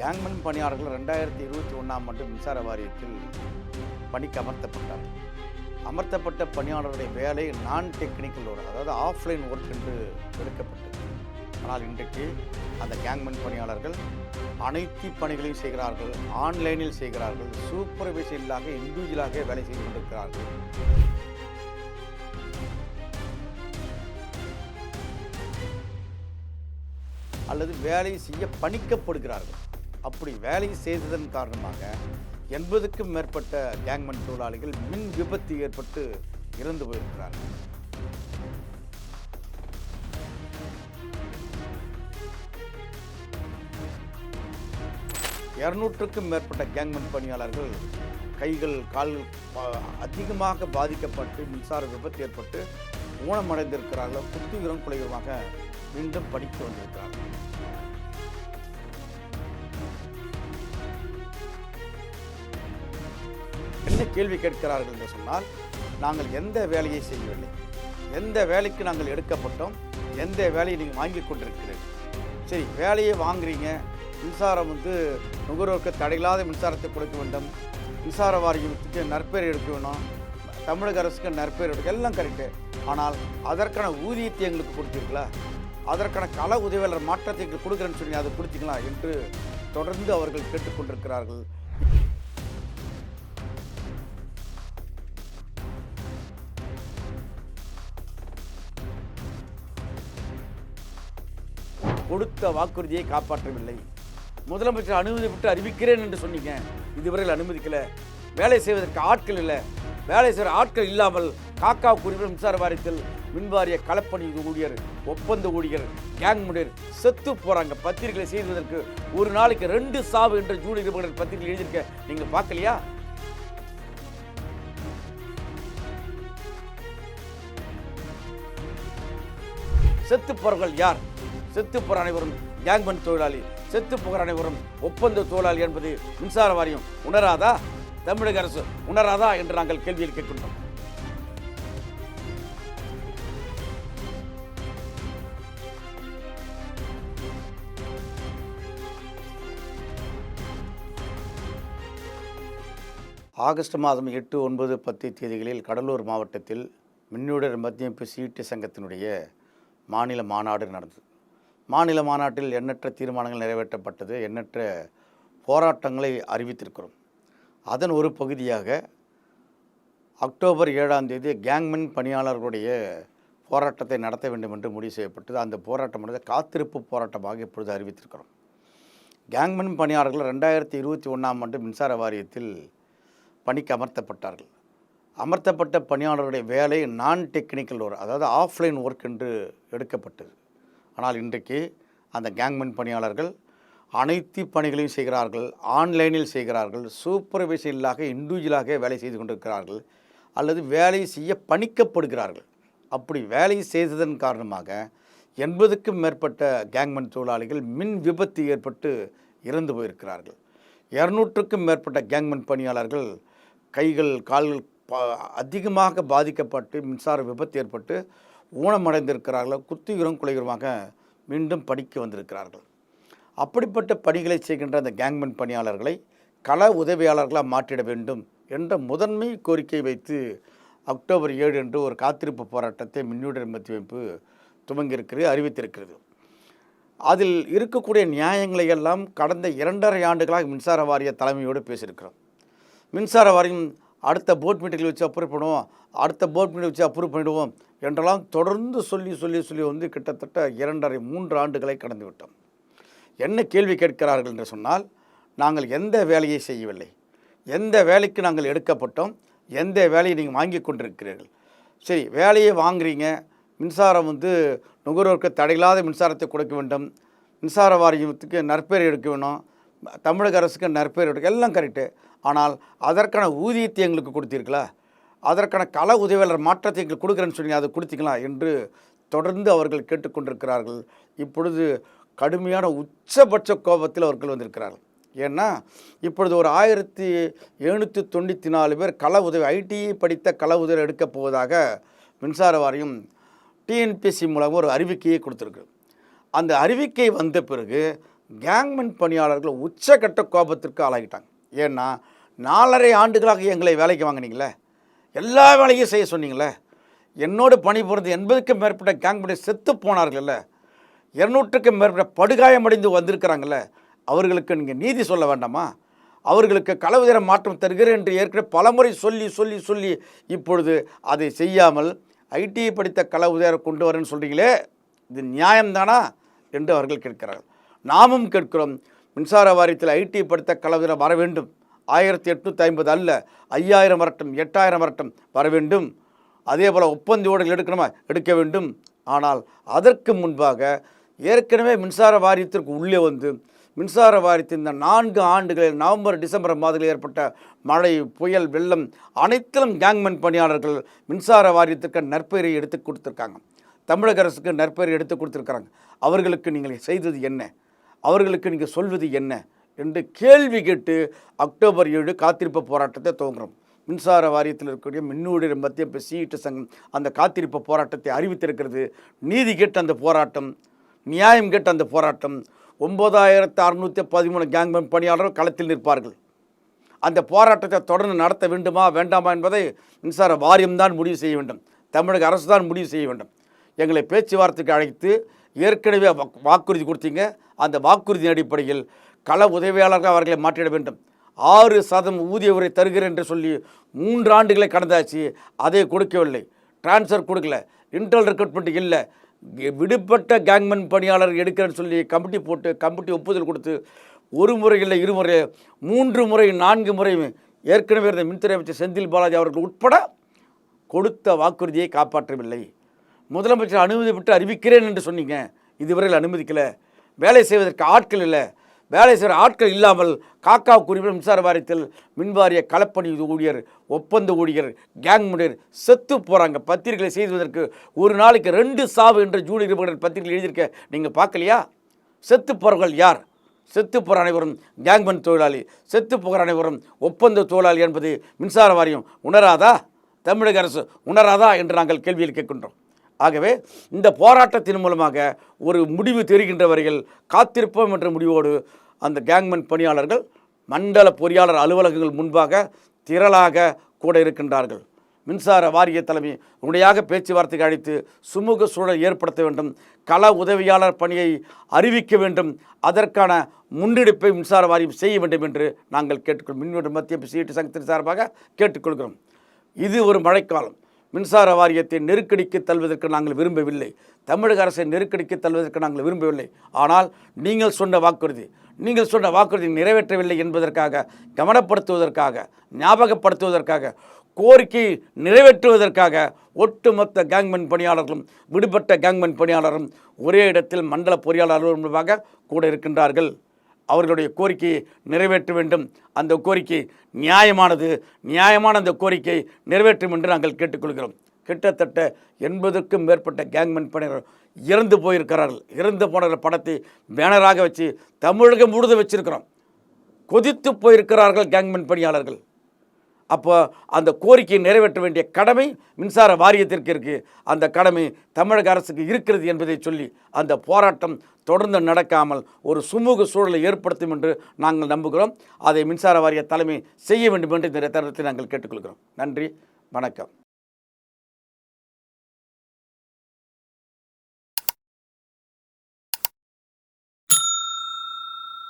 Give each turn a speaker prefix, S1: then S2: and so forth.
S1: Gangmen பணியாளர்கள் ரெண்டாயிரத்தி இருபத்தி ஒன்றாம் ஆண்டு மின்சார வாரியத்தில் பணிக்கு அமர்த்தப்பட்டார்கள் அமர்த்தப்பட்ட பணியாளர்களுடைய வேலை நான் டெக்னிக்கல் ஒர்க் அதாவது ஆஃப்லைன் ஒர்க் என்று எடுக்கப்பட்டது. ஆனால் இன்றைக்கு அந்த கேங்மென் பணியாளர்கள் அனைத்து பணிகளையும் செய்கிறார்கள் ஆன்லைனில் செய்கிறார்கள் சூப்பர்வைசர் இல்லாத இண்டிவிஜுவலாக வேலை செய்து கொண்டிருக்கிறார்கள். அல்லது வேலை செய்ய பணிக்கப்படுகிறார்கள். அப்படி வேலை செய்ததன் காரணமாக எண்பதுக்கும் மேற்பட்ட கேங்மன் தொழிலாளிகள் மின் விபத்து ஏற்பட்டு இறந்து போயிருக்கிறார்கள். இரநூற்றுக்கும் மேற்பட்ட கேங்மன் பணியாளர்கள் கைகள் கால்கள் பா- அதிகமாக பாதிக்கப்பட்டு மின்சார விபத்து ஏற்பட்டு ஊனமடைந்திருக்கிறார்கள். குத்துயிரம் குலையுரமாக மீண்டும் படித்து வந்திருக்கிறார்கள். என்ன கேள்வி கேட்கிறார்கள் என்று சொன்னால் நாங்கள் எந்த வேலையை செய்யவில்லை. எந்த வேலைக்கு நாங்கள் எடுக்கப்பட்டோம் எந்த வேலையை நீங்கள் வாங்கி கொண்டிருக்கிறீர்கள். சரி வேலையை வாங்குறீங்க. மின்சாரம் வந்து நுகர்வோருக்கு தடையில்லாத மின்சாரத்தை கொடுக்க வேண்டும். மின்சார வாரியத்துக்கு நற்பெயர் எடுக்க வேணும். தமிழக அரசுக்கு நற்பெயர் எடுக்க எல்லாம் கரெக்டு ஆனால் அதற்கான ஊதியத்தை எங்களுக்கு கொடுத்தீர்களா? அதற்கான கள உதவியாளர் மாற்றத்தை எங்களுக்கு கொடுக்குறேன்னு சொல்லி அதை கொடுத்தீங்களா என்று தொடர்ந்து அவர்கள் கேட்டுக்கொண்டிருக்கிறார்கள். கொடுத்த வாக்குறுதியை காப்பாற்றவில்லை. முதலமைச்சர் அனுமதி விட்டு அறிவிக்கிறேன் என்று சொன்னீங்க. இதுவரையில் அனுமதிக்கலை. வேலை செய்வதற்கு ஆட்கள் இல்லை. வேலை செய்கிற ஆட்கள் இல்லாமல் காக்கா குறிப்பிட்ட மின்சார வாரியத்தில் மின்வாரிய களப்பணி ஊழியர் ஒப்பந்த ஊழியர் கேங் முடியர் செத்து போகிறாங்க பத்திரிகைகளை செய்வதற்கு ஒரு நாளைக்கு ரெண்டு சாவு என்ற ஜூன் இருபது பத்திரிகை எழுதியிருக்க. நீங்கள் பார்க்கலையா? செத்து போறவர்கள் யார்? செத்து போற அனைவரும் கேங்மன் தொழிலாளி செத்து போகிற அனைவரும் ஒப்பந்த தொழிலாளி என்பது மின்சார வாரியம் உணராதா? தமிழக அரசு உணராதா என்று நாங்கள் கேள்வியில் கேட்கின்றோம். ஆகஸ்ட் மாதம் எட்டு ஒன்பது பத்து தேதிகளில் கடலூர் மாவட்டத்தில் மின்னுடர் மத்தியமைப்பு சீட்டு சங்கத்தினுடைய மாநில மாநாடு நடந்தது. மாநில மாநாட்டில் எண்ணற்ற தீர்மானங்கள் நிறைவேற்றப்பட்டது. எண்ணற்ற போராட்டங்களை அறிவித்திருக்கிறோம். அதன் ஒரு பகுதியாக அக்டோபர் ஏழாம் தேதி கேங்மென் பணியாளர்களுடைய போராட்டத்தை நடத்த வேண்டும் என்று முடிவு செய்யப்பட்டது. அந்த போராட்டமானது காத்திருப்பு போராட்டமாக இப்பொழுது அறிவித்திருக்கிறோம். கேங்மென் பணியாளர்கள் ரெண்டாயிரத்தி இருபத்தி ஒன்றாம் ஆண்டு மின்சார வாரியத்தில் பணிக்கு அமர்த்தப்பட்டார்கள். அமர்த்தப்பட்ட பணியாளர்களுடைய வேலை நான் டெக்னிக்கல் ஒர்க் அதாவது ஆஃப்லைன் ஒர்க் என்று எடுக்கப்பட்டது. ஆனால் இன்றைக்கு அந்த கேங்மென் பணியாளர்கள் அனைத்து பணிகளையும் செய்கிறார்கள் ஆன்லைனில் செய்கிறார்கள் சூப்பர்வைசர் இல்லாக இண்டிவிஜுவலாக வேலை செய்து கொண்டிருக்கிறார்கள் அல்லது வேலை செய்ய பணிக்கப்படுகிறார்கள். அப்படி வேலை செய்ததன் காரணமாக எண்பதுக்கும் மேற்பட்ட கேங்மென் தொழிலாளிகள் மின் விபத்து ஏற்பட்டு இறந்து போயிருக்கிறார்கள். இரநூற்றுக்கும் மேற்பட்ட கேங்மென் பணியாளர்கள் கைகள் கால்கள் அதிகமாக பாதிக்கப்பட்டு மின்சார விபத்து ஏற்பட்டு ஊனமடைந்திருக்கிறார்கள் குத்திகரும் குலைகரமாக மீண்டும் படிக்க வந்திருக்கிறார்கள். அப்படிப்பட்ட பணிகளை செய்கின்ற அந்த கேங்மென் பணியாளர்களை கள உதவியாளர்களாக மாற்றிட வேண்டும் என்ற முதன்மை கோரிக்கை வைத்து அக்டோபர் ஏழு என்று ஒரு காத்திருப்பு போராட்டத்தை மின்னுடர் மத்தியமைப்பு துவங்கியிருக்கிறது அறிவித்திருக்கிறது. அதில் இருக்கக்கூடிய நியாயங்களை எல்லாம் கடந்த இரண்டரை ஆண்டுகளாக மின்சார வாரிய தலைமையோடு பேசியிருக்கிறோம். மின்சார வாரியம் அடுத்த போர்ட் மீட்டிங்கில் வச்சு அப்ரூவ் பண்ணுவோம் அடுத்த போர்ட் மீட்டிங் வச்சு அப்ரூவ் பண்ணிடுவோம் என்றெல்லாம் தொடர்ந்து சொல்லி சொல்லி சொல்லி வந்து கிட்டத்தட்ட இரண்டரை மூன்று ஆண்டுகளை கடந்து விட்டோம் என்ன கேள்வி கேட்கிறார்கள் என்று சொன்னால் நாங்கள் எந்த வேலையை செய்யவில்லை. எந்த வேலைக்கு நாங்கள் எடுக்கப்பட்டோம். எந்த வேலையை நீங்கள் வாங்கி கொண்டிருக்கிறீர்கள். சரி வேலையை வாங்குறீங்க. மின்சாரம் வந்து நுகர்வோருக்கு தடையில்லாத மின்சாரத்தை கொடுக்க வேண்டும். மின்சார வாரியத்துக்கு நற்பெயர் எடுக்க வேணும். தமிழக அரசுக்கு நற்பெயர் எடுக்க எல்லாம் கரெக்டு ஆனால் அதற்கான ஊதியத்தை எங்களுக்கு கொடுத்தீர்களா? அதற்கான கள உதவியாளர் மாற்றத்தை எங்களுக்கு கொடுக்குறேன்னு சொல்லி அதை கொடுத்தீங்களா என்று தொடர்ந்து அவர்கள் கேட்டுக்கொண்டிருக்கிறார்கள். இப்பொழுது கடுமையான உச்சபட்ச கோபத்தில் அவர்கள் வந்திருக்கிறார்கள். ஏன்னா இப்பொழுது ஒரு ஆயிரத்தி எழுநூற்றி தொண்ணூற்றி நாலு பேர் கள உதவி ஐடிஐ படித்த கள உதவி எடுக்கப் போவதாக மின்சார வாரியம் டிஎன்பிஎஸ்சி மூலமாக ஒரு அறிவிக்கையை கொடுத்துருக்கு அந்த அறிவிக்கை வந்த பிறகு கேங்மென் பணியாளர்கள் உச்சக்கட்ட கோபத்திற்கு ஆளாகிட்டாங்க. ஏன்னா நாலரை ஆண்டுகளாக எங்களை வேலைக்கு வாங்கினீங்களே. எல்லா வேலையும் செய்ய சொன்னீங்களே? என்னோடு பணிபுரிந்து எண்பதுக்கும் மேற்பட்ட கேங்மென் செத்து போனார்கள்ல? இரநூற்றுக்கும் மேற்பட்ட படுகாயமடைந்து வந்திருக்கிறாங்கல்ல? அவர்களுக்கு நீங்கள் நீதி சொல்ல வேண்டாமா? அவர்களுக்கு களவுதிர மாற்றம் தருகிறேன் என்று ஏற்கனவே பலமுறை சொல்லி சொல்லி சொல்லி இப்பொழுது அதை செய்யாமல் ஐடிஐ படித்த களவுதிர கொண்டு வரேன்னு சொல்கிறீங்களே இது நியாயம்தானா? என்று அவர்கள் கேட்கிறார்கள். நாமும் கேட்கிறோம். மின்சார வாரியத்தில் ஐடி படித்த களவுதிர வர வேண்டும். ஆயிரத்தி எட்நூற்றி ஐம்பது அல்ல ஐயாயிரம் வரட்டும் எட்டாயிரம் வரட்டும் வர வேண்டும். அதே போல் ஒப்பந்த ஓடுகள் எடுக்கணுமா? எடுக்க வேண்டும். ஆனால் அதற்கு முன்பாக ஏற்கனவே மின்சார வாரியத்திற்கு உள்ளே வந்து மின்சார வாரியத்தின் இந்த நான்கு ஆண்டுகளில் நவம்பர் டிசம்பர் மாதத்தில் ஏற்பட்ட மழை புயல் வெள்ளம் அனைத்திலும் கேங்மென் பணியாளர்கள் மின்சார வாரியத்திற்கு நற்பெயரை எடுத்து கொடுத்துருக்காங்க. தமிழக அரசுக்கு நற்பெயரை எடுத்து கொடுத்துருக்காங்க அவர்களுக்கு நீங்கள் செய்தது என்ன? அவர்களுக்கு நீங்கள் சொல்வது என்ன? என்று கேள்வி கேட்டு அக்டோபர் ஏழு காத்திருப்பு போராட்டத்தை துவங்குறோம். மின்சார வாரியத்தில் இருக்கக்கூடிய மின்னூழியர் மத்திய இப்போ சீட்டு சங்கம் அந்த காத்திருப்பு போராட்டத்தை அறிவித்திருக்கிறது. நீதி கேட்ட அந்த போராட்டம் நியாயம் கேட்ட அந்த போராட்டம் ஒம்பதாயிரத்து அறுநூற்றி பதிமூணு கேங்மேன் பணியாளர்கள் களத்தில் நிற்பார்கள். அந்த போராட்டத்தை தொடர்ந்து நடத்த வேண்டுமா வேண்டாமா என்பதை மின்சார வாரியம்தான் முடிவு செய்ய வேண்டும். தமிழக அரசு தான் முடிவு செய்ய வேண்டும். எங்களை பேச்சுவார்த்தைக்கு அழைத்து ஏற்கனவே வாக்குறுதி கொடுத்தீங்க. அந்த வாக்குறுதியின் அடிப்படையில் கள உதவியாளர்கள் அவர்களை மாற்றிட வேண்டும். ஆறு சதம் ஊதிய உரை தருகிறேன் என்று சொல்லி மூன்று ஆண்டுகளை கடந்தாச்சு. அதை கொடுக்கவில்லை. டிரான்ஸ்ஃபர் கொடுக்கல. இன்டர்னல் ரெக்ரூட்மெண்ட் இல்லை. விடுபட்ட கேங்மேன் பணியாளர் எடுக்கிறேன்னு சொல்லி கமிட்டி போட்டு கமிட்டி ஒப்புதல் கொடுத்து ஒரு முறை இல்லை இருமுறை மூன்று முறை நான்கு முறையும் ஏற்கனவே இருந்த மின்துறை அமைச்சர் செந்தில் பாலாஜி அவர்கள் உட்பட கொடுத்த வாக்குறுதியை காப்பாற்றவில்லை. முதலமைச்சர் அனுமதி விட்டு அறிவிக்கிறேன் என்று சொன்னீங்க. இதுவரையில் அனுமதிக்கலை. வேலை செய்வதற்கு ஆட்கள் இல்லை. வேலை செய்கிற ஆட்கள் இல்லாமல் காக்கா குறிப்பிட்ட மின்சார வாரியத்தில் மின்வாரிய களப்பணி ஊழியர் ஒப்பந்த ஊழியர் கேங் முனையர் செத்து போகிறாங்க பத்திரிகைகளை செய்வதற்கு ஒரு நாளைக்கு ரெண்டு சாவு என்று ஜூன் இருபது பத்திரிகை எழுதியிருக்க நீங்கள் பார்க்கலையா? செத்து போகிறவர்கள் யார்? செத்து போகிற அனைவரும் கேங்மன் தொழிலாளி செத்து போகிற அனைவரும் ஒப்பந்த தொழிலாளி என்பது மின்சார வாரியம் உணராதா? தமிழக அரசு உணராதா? என்று நாங்கள் கேள்வியில் கேட்கின்றோம். ஆகவே இந்த போராட்டத்தின் மூலமாக ஒரு முடிவு தெரிகின்ற வரையில் காத்திருப்போம் என்ற முடிவோடு அந்த கேங்மன் பணியாளர்கள் மண்டல பொறியாளர் அலுவலகங்கள் முன்பாக திரளாக கூட இருக்கின்றார்கள். மின்சார வாரிய தலைமை உடனடியாக பேச்சுவார்த்தைக்கு அழைத்து சுமூக சூழல் ஏற்படுத்த வேண்டும் கள உதவியாளர் பணியை அறிவிக்க வேண்டும் அதற்கான முன்னெடுப்பை மின்சார வாரியம் செய்ய வேண்டும் என்று நாங்கள் கேட்டுக்கொள் மின்வெட்டு மத்திய சீட்டு சங்கத்தின் சார்பாக கேட்டுக்கொள்கிறோம். இது ஒரு மழைக்காலம். மின்சார வாரியத்தை நெருக்கடிக்கு தள்ளுவதற்கு நாங்கள் விரும்பவில்லை. தமிழக அரசை நெருக்கடிக்கு தள்ளுவதற்கு நாங்கள் விரும்பவில்லை. ஆனால் நீங்கள் சொன்ன வாக்குறுதி நீங்கள் சொன்ன வாக்குறுதி நிறைவேற்றவில்லை என்பதற்காக கவனப்படுத்துவதற்காக ஞாபகப்படுத்துவதற்காக கோரிக்கை நிறைவேற்றுவதற்காக ஒட்டுமொத்த கேங்மேன் பணியாளர்களும் விடுபட்ட கேங்மேன் பணியாளரும் ஒரே இடத்தில் மண்டல பொறியாளர்கள் முன்பாக கூட இருக்கின்றார்கள். அவர்களுடைய கோரிக்கையை நிறைவேற்ற வேண்டும். அந்த கோரிக்கை நியாயமானது. நியாயமான அந்த கோரிக்கை நிறைவேற்றும் என்று நாங்கள் கேட்டுக்கொள்கிறோம். கிட்டத்தட்ட எண்பதுக்கும் மேற்பட்ட கேங்மென் பணியாளர் இறந்து போயிருக்கிறார்கள். இறந்து போன படத்தை பேனராக வச்சு தமிழகம் முழுதும் வச்சிருக்கிறோம். கொதித்து போயிருக்கிறார்கள் கேங்மென் பணியாளர்கள். அப்போ அந்த கோரிக்கையை நிறைவேற்ற வேண்டிய கடமை மின்சார வாரியத்திற்கு இருக்குது அந்த கடமை தமிழக அரசுக்கு இருக்கிறது என்பதை சொல்லி அந்த போராட்டம் தொடர்ந்து நடக்காமல் ஒரு சுமூக சூழலை ஏற்படுத்தும் என்று நாங்கள் நம்புகிறோம். அதை மின்சார வாரிய தலைமை செய்ய வேண்டும் என்று இந்த தருணத்தை நாங்கள் கேட்டுக்கொள்கிறோம். நன்றி வணக்கம்.